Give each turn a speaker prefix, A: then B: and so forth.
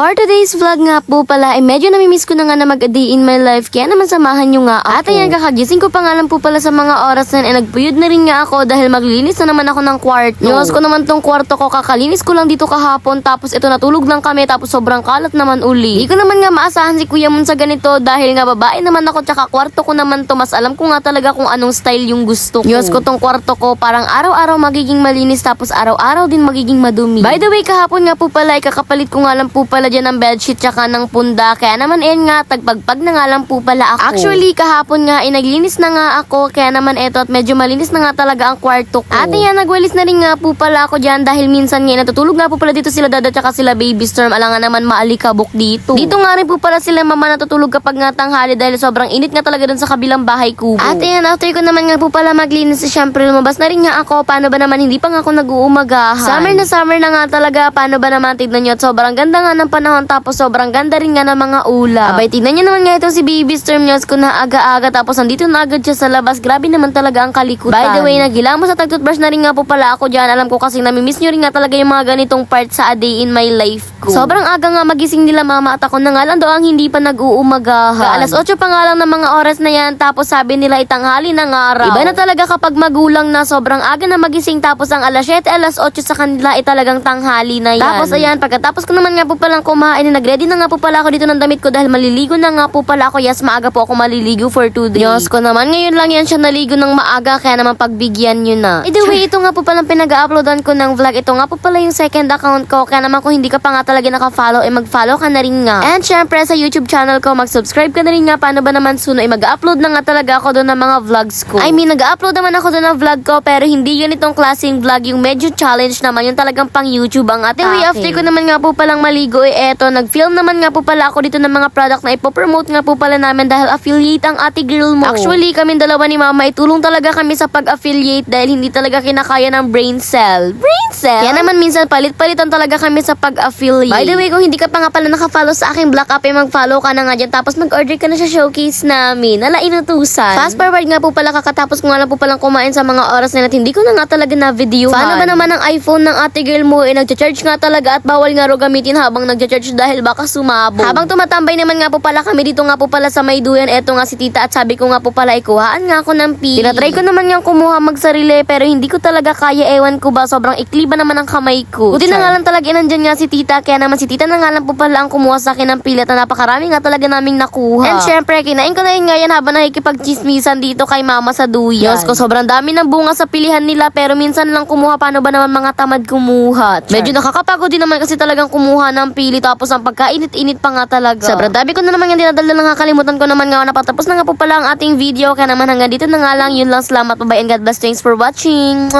A: For today's vlog nga po pala, ay medyo namimiss ko na nga na mag day in my life, kaya naman samahan nyo nga ako. At ayan, kakagising ko pa nga lang po pala sa mga oras na ay nagpuyod na rin nga ako dahil maglinis na naman ako ng kwarto. Iwas ko naman tong kwarto ko, kakalinis ko lang dito kahapon, tapos ito natulog lang kami, tapos sobrang kalat naman uli. Di ko naman nga maasahan si Kuya Mun sa ganito dahil nga babae naman ako, tsaka kwarto ko naman to, mas alam ko nga talaga kung anong style yung gusto ko. Iwas ko tong kwarto ko, parang araw-araw magiging malinis, tapos araw-araw din magiging madumi. By the way, kahapon nga po pala, ay kakapalit ko nga lang po pala dyan ng bedsheet tsaka ng punda. Kaya naman eh nga, tagpagpag na nga lang po pala ako. Actually, kahapon nga, ay naglinis na nga ako. Kaya naman eto, at medyo malinis na nga talaga ang kwarto ko. At yan, nagwalis na rin nga po pala ako dyan dahil minsan nga, natutulog nga po pala dito sila dada tsaka sila baby storm. Alangan naman maalikabok dito. Dito nga rin po pala sila mama natutulog kapag nga tanghali dahil sobrang init nga talaga dun sa kabilang bahay kubo. At yan, after ko naman nga po pala maglinis, syempre lumabas na rin nga ako. Paano ba naman, hindi pa nga ako nag-uumagahan. Summer na summer na nga talaga. Paano ba naman, tignan nyo, at sobrang ganda nga ng panahon tapos sobrang ganda rin nga ng mga ulap. Abay, tignan nyo naman nga ito si Baby Storm News ko na aga-aga tapos nandito na agad siya sa labas. Grabe naman talaga ang kalikutan. By the way, nagilamo sa tag-toothbrush na rin nga po pala ako dyan. Alam ko kasi namimiss nyo rin nga talaga yung mga ganitong part sa a day in my life ko. Sobrang aga nga magising nila mama at ako na nga lang daw ang hindi pa nag-uumagahan. Alas 8 pa nga lang ng mga oras na yan tapos sabi nila itanghali ng araw. Iba na talaga kapag magulang na sobrang aga na magising tapos ang alas 7, alas 8 sa kanila ay talagang tanghali na yan. Tapos ayan, pagkatapos ko naman nga po palang kumain, eh, nag-ready na nga po pala ako dito ng damit ko dahil maliligo na nga po pala ako. Yes, maaga po ako maliligo for 2 days. Diyos ko naman, ngayon lang yan siya naligo ng maaga kaya naman pagbigyan nyo na. By the way, ito nga po palang pinag-uploadan ko ng vlog. Ito nga po pala yung second account ko. Kaya naman kung hindi ka pa nga talaga naka-follow, eh mag-follow ka na rin nga. And syempre sa YouTube channel ko, mag-subscribe ka na rin nga. Paano ba naman soon, eh mag-upload na nga talaga ako doon ng mga vlogs ko. I mean, nag-upload naman ako doon ng vlog ko, pero hindi yun itong klaseng vlog. Yung medyo challenge naman, yung talagang pang YouTube ang atake. Anyway, after ko naman nga po palang maligo, eh eto, nag-film naman nga po pala ako dito ng mga product na ipopromote nga po pala namin dahil affiliate ang ate girl mo. Actually, kami dalawa ni mama, itulong talaga kami sa pag-affiliate dahil hindi talaga kinakaya ng brain cell. Brain cell? Kaya naman minsan palit-palitan talaga kami sa pag-affiliate. By the way, kung hindi ka pa nga pala nakafollow sa aking Black App, eh mag-follow ka na nga dyan. Tapos mag-order ka na sa showcase namin. Nala inutusan. Fast forward nga po pala kakatapos ko nga lang po palang kumain sa mga oras na at hindi ko na nga talaga na video. Paano ba naman ang iPhone ng ate girl mo? Eh, nagcha-charge nga talaga at bawal nga ro gamitin habang nagcha-charge dahil baka sumabog. Habang tumatambay naman nga po pala kami dito nga po pala sa Mayduyan, eto nga si tita at sabi ko nga po pala ikuhaan nga ako ng pili. Tinatry ko naman nga kumuha magsarili pero hindi ko talaga kaya ewan ko ba sobrang ikli ba naman ang kamay ko. Buti na nga lang talaga nandyan nga si tita kaya naman si tita na nga lang po pala ang kumuha sa akin ng pili at napakarami nga talaga naming nakuha. And syempre kinain ko na yun ngayon habang nakikipagchismisan dito kay mama sa duyan. Diyos ko sobrang dami ng bunga sa pilihan nila pero minsan lang kumuha paano ba naman mga tamad kumuha. Medyo nakakapagod din naman kasi talagang kumuha ng pili tapos ang pagkainit-init pa nga talaga. Sobrang dami ko na naman yung dinadala na nakakalimutan ko naman nga napatapos na nga po pala ang ating video. Kaya naman hanggang dito na nga lang. Yun lang. Salamat bye and God bless. Thanks for watching.